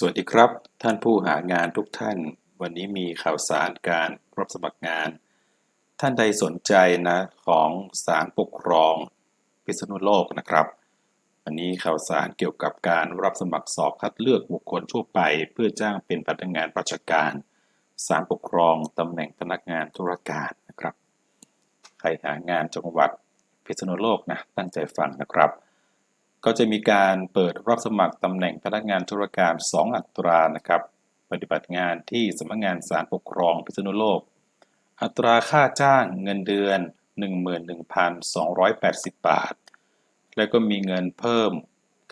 สวัสดีครับ ท่านผู้หางานทุกท่าน วันนี้มีข่าวสารการรับสมัครงาน ท่านใดสนใจนะของศาลปกครองพิษณุโลกนะครับ วันนี้ข่าวสารเกี่ยวกับการรับสมัครสอบคัดเลือกบุคคลทั่วไป เพื่อจ้างเป็นพนักงานราชการศาลปกครองตำแหน่งพนักงานธุรการนะครับ ใครหางานจังหวัดพิษณุโลกนะตั้งใจฟังนะครับ ก็จะมีการเปิดรับสมัครตำแหน่งพนักงานธุรการ 2 อัตรานะครับ ปฏิบัติงานที่สำนักงานศาลปกครองพิษณุโลก อัตราค่าจ้างเงินเดือน 11,280 บาท แล้วก็มีเงินเพิ่ม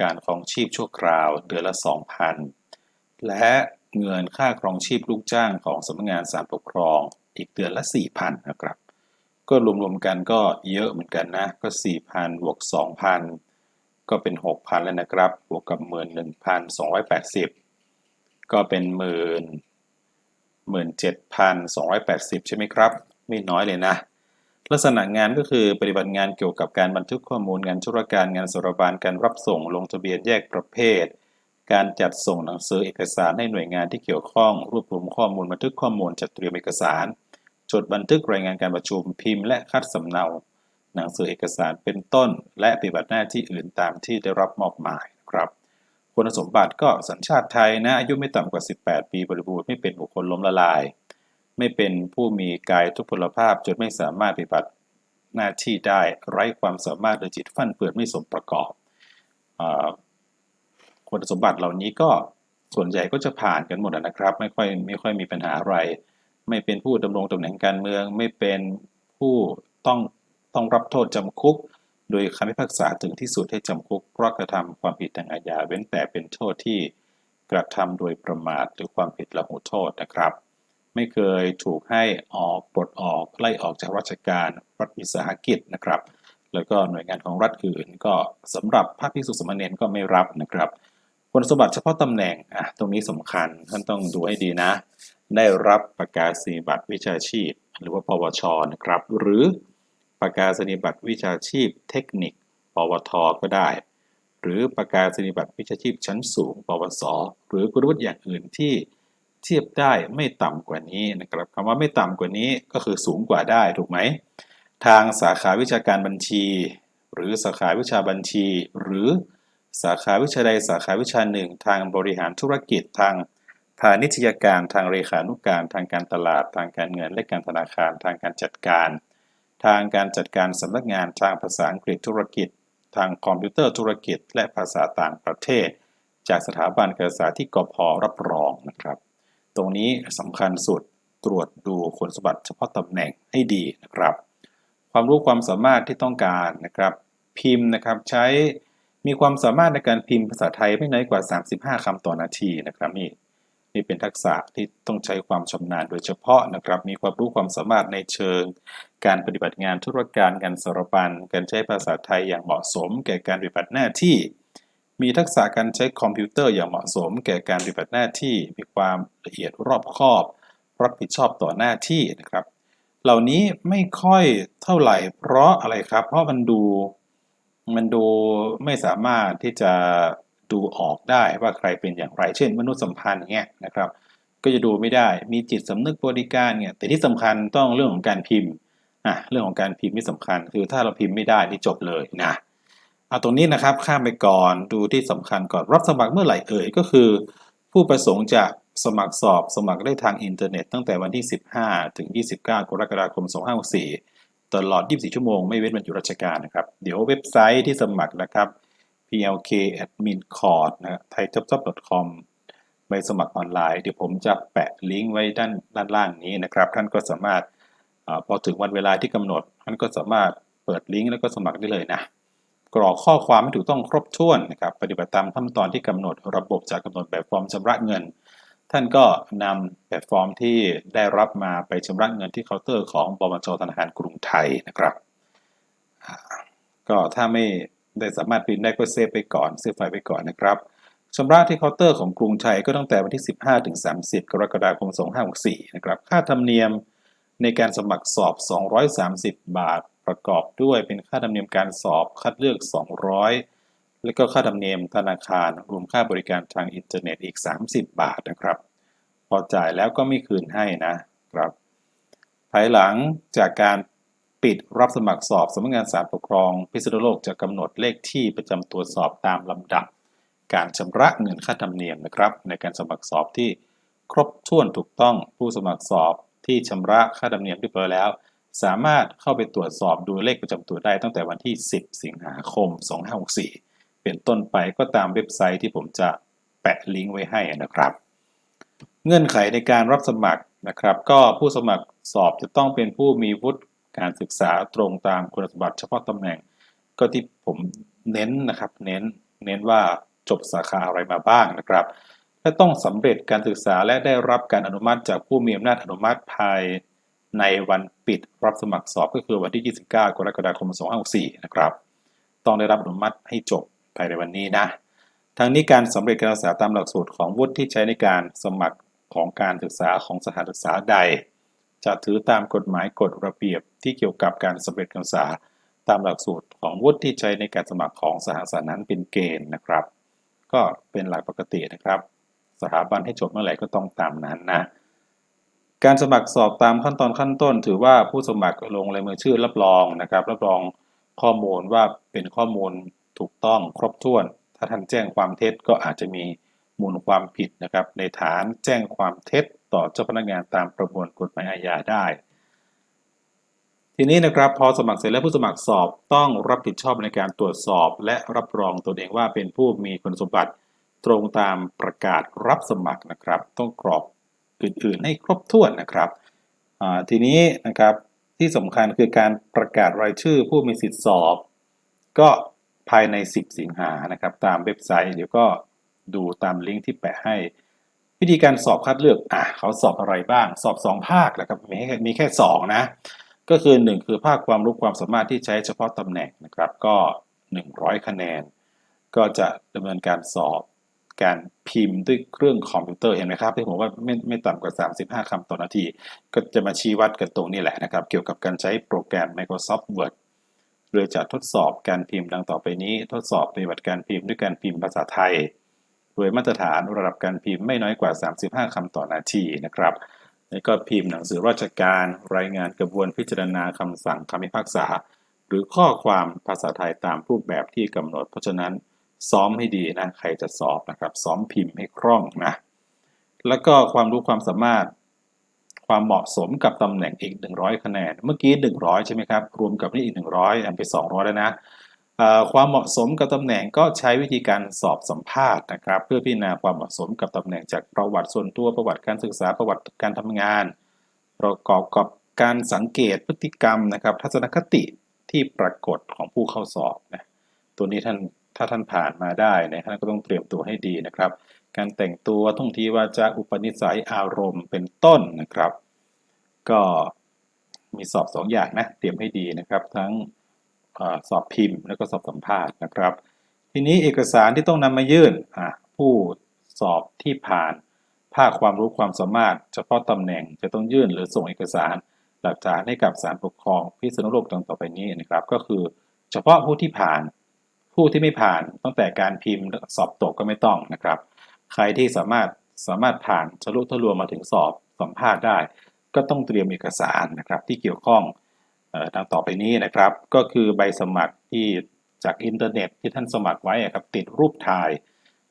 การครองชีพชั่วคราวเดือนละ 2,000 และเงินค่าครองชีพลูกจ้างของสำนักงานศาลปกครองอีกเดือนละ 4,000 นะครับ ก็รวมๆกันก็เยอะเหมือนกันนะ ก็ 4,000บวก2,000 ก็เป็น 6,000 แล้วนะครับ บวกกับ 11,280 ก็เป็น 1 17,280 ใช่ไหมครับ ไม่น้อยเลยนะ ลักษณะงานก็คือปฏิบัติงานเกี่ยวกับการบันทึกข้อมูลงานธุรการงานสารบานการรับส่งลงทะเบียนแยกประเภท การจัดส่งหนังสือเอกสารให้หน่วยงานที่เกี่ยวข้อง รวบรวมข้อมูลบันทึกข้อมูลจัดเตรียมเอกสาร จดบันทึกรายงานการประชุมพิมพ์และคัดสำเนา หนังสือเอกสารเป็นต้น และปฏิบัติหน้าที่อื่นตามที่ได้รับมอบหมายครับคุณสมบัติก็สัญชาติไทยนะอายุไม่ต่ำกว่า 18 ปีบริบูรณ์ไม่เป็นบุคคลล้มละลาย ไม่เป็นผู้มีกายทุพพลภาพจนไม่สามารถปฏิบัติหน้าที่ได้ไร้ความสามารถหรือจิตฟั่นเฟือนไม่สมประกอบอคุณสมบัติเหล่านี้ก็ส่วนใหญ่ก็จะผ่านกันหมดนะครับ ไม่ค่อยไม่ค่อยมีปัญหาอะไร ไม่เป็นผู้ดำรงตำแหน่งการเมือง ไม่เป็นผู้ต้อง ต้องรับโทษจำคุก โดยคำพิพากษาถึงที่สุดให้จำคุกเพราะกระทำความผิดทางอาญาเว้นแต่เป็นโทษที่กระทำโดยประมาทหรือความผิดละหูโทษนะครับ ไม่เคยถูกให้ออกปลดออกไล่ออกจากราชการรัฐวิสาหกิจนะครับ แล้วก็หน่วยงานของรัฐอื่น ก็สำหรับพระภิกษุสามเณรก็ไม่รับนะครับคุณสมบัติเฉพาะตำแหน่งอะตรงนี้สำคัญท่านต้องดูให้ดีนะ ได้รับประกาศนียบัตรวิชาชีพ หรือว่าปวชนะครับ หรือ ประกาศนียบัตรวิชาชีพเทคนิค ปวท ก็ได้ หรือประกาศนียบัตรวิชาชีพชั้นสูง ปวส หรือคุณวุฒิอย่างอื่นที่เทียบได้ไม่ต่ำกว่านี้นะครับคำว่าไม่ต่ำกว่านี้ก็คือสูงกว่าได้ถูกไหม ทางสาขาวิชาการบัญชี หรือสาขาวิชาบัญชี หรือสาขาวิชาใดสาขาวิชาหนึ่ง ทางบริหารธุรกิจทางพาณิชยการทางเลขานุการ ทางการตลาด ทางการเงินและการธนาคาร ทางการจัดการ ทางการจัดการสำนักงานทางภาษาอังกฤษธุรกิจ ทางคอมพิวเตอร์ธุรกิจ และภาษาต่างประเทศ จากสถาบันการศึกษาที่กพรับรองนะครับ ตรงนี้สำคัญสุดตรวจดูคุณสมบัติเฉพาะตำแหน่งให้ดีนะครับ ความรู้ความสามารถที่ต้องการนะครับ พิมพ์นะครับใช้มีความสามารถในการพิมพ์ภาษาไทยไม่น้อยกว่า 35คำต่อนาทีนะครับนี่นี่เป็นทักษะที่ต้องใช้ความชำนาญโดยเฉพาะนะครับ มีความรู้ความสามารถในเชิงการปฏิบัติงานธุรการการสารปันการใช้ภาษาไทยอย่างเหมาะสม แก่การปฏิบัติหน้าที่ มีทักษะการใช้คอมพิวเตอร์อย่างเหมาะสม แก่การปฏิบัติหน้าที่ มีความละเอียดรอบคอบ รับผิดชอบต่อหน้าที่นะครับ เหล่านี้ไม่ค่อยเท่าไหร่ เพราะอะไรครับ เพราะมันดูมันดูไม่สามารถที่จะดูออกได้ว่าใครเป็นอย่างไร เช่น มนุษยสัมพันธ์เงี้ยนะครับ ก็จะดูไม่ได้ มีจิตสำนึกบริการเนี่ยแต่ที่สำคัญต้องเรื่องของการพิมพ์ อะเรื่องของการพิมพ์นี่สำคัญ คือถ้าเราพิมพ์ไม่ได้นี่จบเลยนะเอาตรงนี้นะครับข้ามไปก่อนดูที่สำคัญก่อนรับสมัครเมื่อไหร่เอ่ยก็คือ ผู้ประสงค์จะสมัครสอบสมัครได้ทางอินเทอร์เน็ต ตั้งแต่วันที่ 15 ถึง 29 กรกฎาคม 2564 ตลอด 24 ชั่วโมงไม่เว้นวันหยุดราชการนะครับ เดี๋ยวเว็บไซต์ที่สมัครนะครับ plk admin cord นะ thaijobjob.com ใบสมัครออนไลน์ เดี๋ยวผมจะแปะลิงก์ไว้ด้านด้านล่างนี้นะครับ ท่านก็สามารถ อพอถึงวันเวลาที่กำหนดท่านก็สามารถเปิดลิงก์แล้วก็สมัครได้เลยนะกรอกข้อความให้ถูกต้องครบถ้วนนะครับปฏิบัติตามขั้นตอนที่กำหนดระบบจะกำหนดแบบฟอร์มชำระเงิน ท่านก็นำแบบฟอร์มที่ได้รับมาไปชำระเงินที่เคาน์เตอร์ของบมจธนาคารกรุงไทยนะครับ ก็ถ้าไม่ได้สามารถพิมพ์ได้ก็เซฟไปก่อนเซฟไฟล์ไปก่อนนะครับชำระที่เคาน์เตอร์ของกรุงไทยก็ตั้งแต่วันที่ 15 ถึง 30 กรกฎาคม 2564 นะครับ ค่าธรรมเนียม ในการสมัครสอบ 230 บาท ประกอบด้วยเป็นค่าธรรมเนียมการสอบคัดเลือก 200 แล้วก็ค่าธรรมเนียมธนาคาร รวมค่าบริการทางอินเทอร์เน็ตอีก 30 บาทนะครับ พอจ่ายแล้วก็ไม่คืนให้นะครับ ภายหลังจากการปิดรับสมัครสอบสำนักงานศาลปกครอง พิษณุโลกจะกำหนดเลขที่ประจำตัวสอบตามลำดับ การชำระเงินค่าธรรมเนียมนะครับ ในการสมัครสอบที่ครบถ้วนถูกต้องผู้สมัครสอบ ที่ชำระค่าธรรมเนียมเรียบร้อยแล้ว สามารถเข้าไปตรวจสอบดูเลขประจำตัวได้ตั้งแต่วันที่ 10 สิงหาคม 2564 เป็นต้นไปก็ตามเว็บไซต์ที่ผมจะแปะลิงก์ไว้ให้นะครับ เงื่อนไขในการรับสมัครนะครับ ก็ผู้สมัครสอบจะต้องเป็นผู้มีวุฒิการศึกษาตรงตามคุณสมบัติเฉพาะตำแหน่ง ก็ที่ผมเน้นนะครับ เน้นเน้นว่าจบสาขาอะไรมาบ้างนะครับ และต้องสำเร็จการศึกษาและได้รับการอนุมัติจากผู้มีอำนาจอนุมัติภายในวันปิดรับสมัครสอบก็คือวันที่ 29 กรกฎาคม 2564 นะครับ ต้องได้รับอนุมัติให้จบภายในวันนี้นะ ทั้งนี้การสำเร็จการศึกษาตามหลักสูตรของวุฒิที่ใช้ในการสมัครของการศึกษาของสถานศึกษาใด จะถือตามกฎหมายกฎระเบียบที่เกี่ยวกับการสำเร็จการศึกษาตามหลักสูตรของวุฒิที่ใช้ในการสมัครของสถานศึกษานั้นเป็นเกณฑ์นะครับ ก็เป็นหลักปกตินะครับ สถาบันให้จบเมื่อไหร่ก็ต้องตามนั้นนะ การสมัครสอบตามขั้นตอนขั้นต้น ถือว่าผู้สมัครลงลายมือชื่อรับรองนะครับ รับรองข้อมูลว่าเป็นข้อมูลถูกต้องครบถ้วน ถ้าท่านแจ้งความเท็จก็อาจจะมีมูลความผิดนะครับ ในฐานแจ้งความเท็จต่อเจ้าพนักงานตามประมวลกฎหมายอาญาได้ ทีนี้นะครับพอสมัครเสร็จแล้วผู้สมัครสอบต้องรับผิดชอบในการตรวจสอบ และรับรองตนเองว่าเป็นผู้มีคุณสมบัติ ตรงตามประกาศรับสมัครนะครับ ต้องกรอกอื่นๆให้ครบถ้วนนะครับทีนี้นะครับที่สำคัญคือการประกาศรายชื่อผู้มีสิทธิสอบ ก็ภายใน 10 สิงหานะครับ ตามเว็บไซต์เดี๋ยวก็ดูตามลิงก์ที่แปะให้ วิธีการสอบคัดเลือกอะเขาสอบอะไรบ้าง สอบ 2 ภาคแหละครับมีแค่มีแค่ 2 นะ ก็คือ 1 คือภาคความรู้ความสามารถที่ใช้เฉพาะตำแหน่งนะครับ ก็ 100 คะแนน ก็จะดำเนินการสอบ การพิมพ์ด้วยเครื่องคอมพิวเตอร์เห็นไหมครับที่ผมว่าไม่ไม่ต่ำกว่า 35คำต่อนาที ก็จะมาชี้วัดกันตรงนี้แหละนะครับ เกี่ยวกับการใช้โปรแกรม Microsoft Word โดยจะทดสอบการพิมพ์ดังต่อไปนี้ ทดสอบปฏิบัติการพิมพ์ด้วยการพิมพ์ภาษาไทย โดยมาตรฐานระดับการพิมพ์ไม่น้อยกว่า 35คำต่อนาทีนะครับแล้วก็พิมพ์หนังสือราชการ รายงานกระบวนพิจารณาคำสั่งคำพิพากษา หรือข้อความภาษาไทยตามรูปแบบที่กำหนดเพราะฉะนั้น ซ้อมให้ดีนะใครจะสอบนะครับ ซ้อมพิมพ์ให้คล่องนะแล้วก็ความรู้ความสามารถความเหมาะสมกับตำแหน่งอีก 100 คะแนน เมื่อกี้ 100 ใช่ไหมครับ รวมกับนี่อีก 100อันเป็น200 แล้วนะความเหมาะสมกับตำแหน่งก็ใช้วิธีการสอบสัมภาษณ์นะครับ เพื่อพิจารณาความเหมาะสมกับตำแหน่งจากประวัติส่วนตัวประวัติการศึกษาประวัติการทำงาน ประกอบกับการสังเกตพฤติกรรมนะครับ ทัศนคติที่ปรากฏของผู้เข้าสอบนะตัวนี้ท่าน ถ้าท่านผ่านมาได้นะท่านก็ต้องเตรียมตัวให้ดีนะครับ การแต่งตัวท่องทีว่าจะอุปนิสัยอารมณ์เป็นต้นนะครับ ก็มีสอบ2ออย่างนะเตรียมให้ดีนะครับ ทั้งอสอบพิมพ์ แล้วก็สอบสัมภาษณ์นะครับ ทีนี้เอกสารที่ต้องนำมายื่นผู้สอบที่ผ่านภาคความรู้ความสามารถ เฉพาะตำแหน่งจะต้องยื่นหรือส่งเอกสารหลักฐานให้กับศาลปกครองพิษณุโลกดังต่อไปนี้นะครับ ก็คือเฉพาะผู้ที่ผ่าน ผู้ที่ไม่ผ่านตั้งแต่การพิมพ์สอบตกก็ไม่ต้องนะครับ ใครที่สามารถสามารถผ่านทะลุทะลวงมาถึงสอบสัมภาษณ์ได้ ก็ต้องเตรียมเอกสารนะครับที่เกี่ยวข้องดังต่อไปนี้นะครับ ก็คือใบสมัครที่จากอินเทอร์เน็ตที่ท่านสมัครไว้ครับติดรูปถ่าย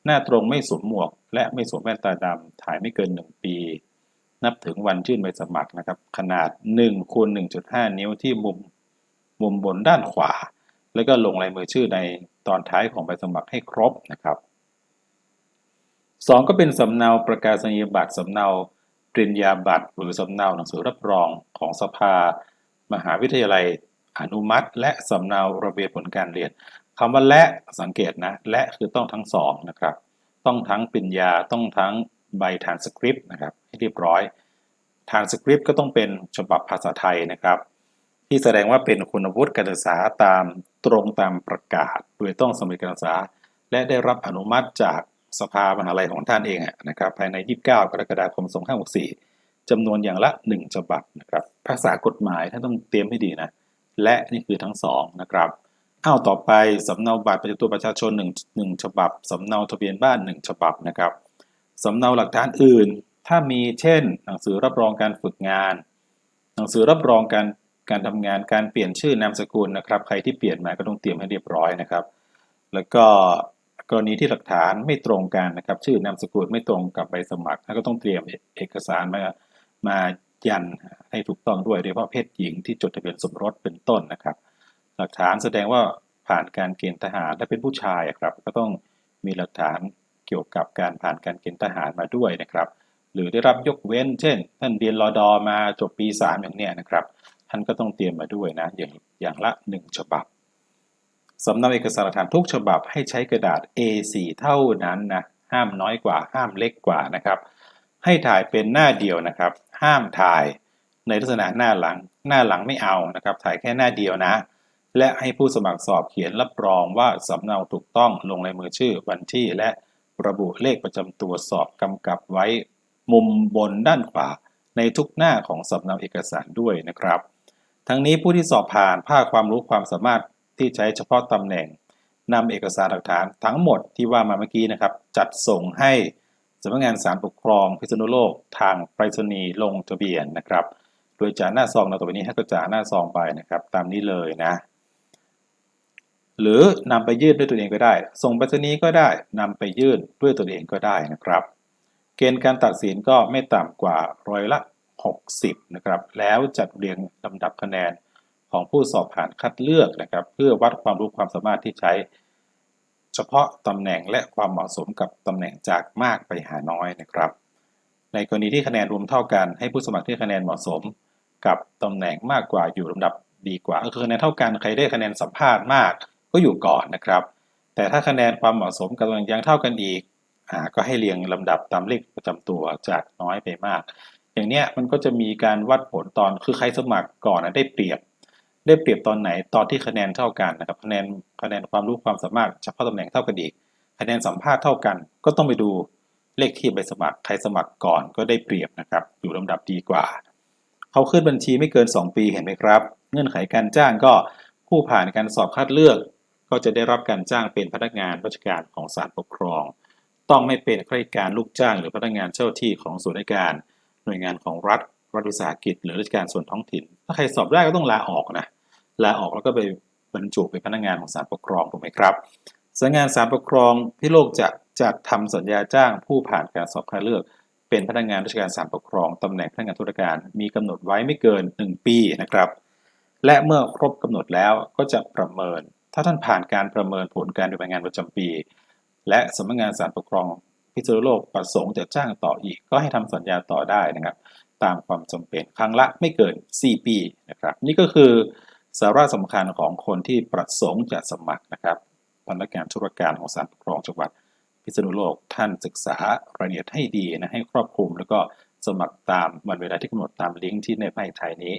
หน้าตรงไม่สวมหมวก และไม่สวมแว่นตาดำถ่ายไม่เกิน 1 ปี นับถึงวันยื่นใบสมัครนะครับ ขนาด1คูณ1.5 นิ้วที่มุมมุมบนด้านขวา แล้วก็ลงลายมือชื่อในตอนท้ายของใบสมัครให้ครบนะครับ2ก็เป็นสำเนาประกาศนียบัตรสำเนาปริญญาบัตรหรือสำเนาหนังสือรับรองของสภา มหาวิทยาลัยอนุมัติ และสำเนาระเบียบผลการเรียนคำว่าและสังเกตนะ และคือต้องทั้งสองนะครับ ต้องทั้งปริญญาต้องทั้งใบทานสคริปต์นะครับให้เรียบร้อยทานสคริปต์ก็ต้องเป็นฉบับภาษาไทยนะครับ ที่แสดงว่าเป็นคุณวุฒิการศึกษาตามตรงตามประกาศ โดยต้องสำเร็จการศึกษา และได้รับอนุมัติจากสภามหาลัยของท่านเองนะครับภายใน 29 กรกฎาคม 2564จำนวนอย่างละ 1 ฉบับนะครับภาษากฎหมายท่านต้องเตรียมให้ดีนะ และนี่คือทั้ง2นะครับอ้าวต่อไปสำเนาบัตรประจำตัวประชาชน1 1ฉบับสำเนาทะเบียนบ้าน 1 ฉบับนะครับสำเนาหลักฐานอื่น ถ้ามีเช่น หนังสือรับรองการฝึกงาน หนังสือรับรองการ การทำงานการเปลี่ยนชื่อนามสกุลนะครับ ใครที่เปลี่ยนมาก็ต้องเตรียมให้เรียบร้อยนะครับ แล้วก็กรณีที่หลักฐานไม่ตรงกันนะครับ ชื่อนามสกุลไม่ตรงกับใบสมัครก็ต้องเตรียมเอกสารมามายันให้ถูกต้องด้วยโดยเฉพาะเพศหญิงที่จดทะเบียนสมรสเป็นต้นนะครับ หลักฐานแสดงว่าผ่านการเกณฑ์ทหารและเป็นผู้ชายครับ ก็ต้องมีหลักฐานเกี่ยวกับการผ่านการเกณฑ์ทหารมาด้วยนะครับ หรือได้รับยกเว้น เช่น ท่านเรียนรอดอมาจบปี 3 อย่างเนี้ยนะครับ ท่านก็ต้องเตรียมมาด้วยนะอย่างอย่างละ 1 ฉบับสำเนาเอกสารฐานทุกฉบับให้ใช้กระดาษ A4 เท่านั้นนะห้ามน้อยกว่าห้ามเล็กกว่านะครับ ให้ถ่ายเป็นหน้าเดียวนะครับ ห้ามถ่ายในลักษณะหน้าหลังหน้าหลังไม่เอานะครับ ถ่ายแค่หน้าเดียวนะ และให้ผู้สมัครสอบเขียนรับรองว่าสำเนาถูกต้องลงในมือชื่อวันที่และระบุเลขประจำตัวสอบกำกับไว้ มุมบนด้านขวาในทุกหน้าของสำเนาเอกสารด้วยนะครับ ทั้งนี้ผู้ที่สอบผ่านภาคความรู้ความสามารถที่ใช้เฉพาะตำแหน่งนำเอกสารหลักฐานทั้งหมดที่ว่ามาเมื่อกี้นะครับ จัดส่งให้สำนักงานศาลปกครองพิษณุโลกทางไปรษณีย์ลงทะเบียนนะครับ โดยจ่าหน้าซองเราต่อไปนี้ให้ก็จ่าหน้าซองไปนะครับ ตามนี้เลยนะ หรือนำไปยื่นด้วยตัวเองก็ได้ ส่งไปรษณีย์ก็ได้นำไปยื่นด้วยตัวเองก็ได้นะครับ เกณฑ์การตัดสินก็ไม่ต่ำกว่าร้อยละ 60นะครับแล้วจัดเรียงลำดับคะแนนของผู้สอบผ่านคัดเลือกนะครับ เพื่อวัดความรู้ความสามารถที่ใช้ เฉพาะตำแหน่งและความเหมาะสมกับตำแหน่งจากมากไปหาน้อยนะครับ ในกรณีที่คะแนนรวมเท่ากันให้ผู้สมัครที่คะแนนเหมาะสม กับตำแหน่งมากกว่าอยู่ลำดับดีกว่าก็คือคะแนนเท่ากันใครได้คะแนนสัมภาษณ์มากก็อยู่ก่อนนะครับ แต่ถ้าคะแนนความเหมาะสมกับตำแหน่งยังเท่ากันอีกอ่าก็ให้เรียงลำดับตามเลขประจำตัวจากน้อยไปมาก อย่างเนี้ยมันก็จะมีการวัดผลตอนคือใครสมัครก่อนนะได้เปรียบ ได้เปรียบตอนไหนตอนที่คะแนนเท่ากันนะครับคะแนนคะแนนความรู้ความสามารถเฉพาะตำแหน่งเท่ากันอีก คะแนนสัมภาษณ์เท่ากัน ก็ต้องไปดูเลขที่ใบสมัครใครสมัครก่อนก็ได้เปรียบนะครับ อยู่ลำดับดีกว่าเขาขึ้นบัญชีไม่เกิน 2 ปีเห็นไหมครับ เงื่อนไขการจ้างก็ผู้ผ่านการสอบคัดเลือก ก็จะได้รับการจ้างเป็นพนักงานราชการของศาลปกครอง ต้องไม่เป็นข้าราชการลูกจ้างหรือพนักงานเจ้าที่ของส่วนราชการ หน่วยงานของรัฐรัฐวิสาหกิจ หรือราชการส่วนท้องถิ่น ถ้าใครสอบได้ก็ต้องลาออกนะลาออกแล้วก็ไปบรรจุเป็นพนักงานของศาลปกครองถูกไหมครับสำนักงานศาลปกครองพิโลกจะจัดทำสัญญาจ้างผู้ผ่านการสอบคัดเลือก เป็นพนักงานราชการศาลปกครองตำแหน่งพนักงานธุรการมีกำหนดไว้ไม่เกิน 1 ปีนะครับ และเมื่อครบกำหนดแล้วก็จะประเมิน ถ้าท่านผ่านการประเมินผลการดำเนินงานประจำปี และสำนักงานศาลปกครอง พิษณุโลกประสงค์จะจ้างต่ออีก ก็ให้ทำสัญญาต่อได้นะครับ ตามความจำเป็นครั้งละไม่เกิน 4 ปีนะครับ นี่ก็คือสาระสำคัญของคนที่ประสงค์จะสมัครนะครับพนักงานธุรการของศาลปกครองจังหวัดพิษณุโลกท่านศึกษารายละเอียดให้ดีนะให้ครอบคลุม แล้วก็สมัครตามวันเวลาที่กำหนดตามลิงก์ที่ในไพ่ไทยนี้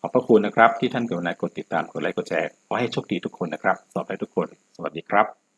ขอบพระคุณนะครับ ที่ท่านกรุณากดติดตามกดไลค์กดแชร์ขอให้โชคดีทุกคนนะครับสอบได้ทุกคน สวัสดีครับ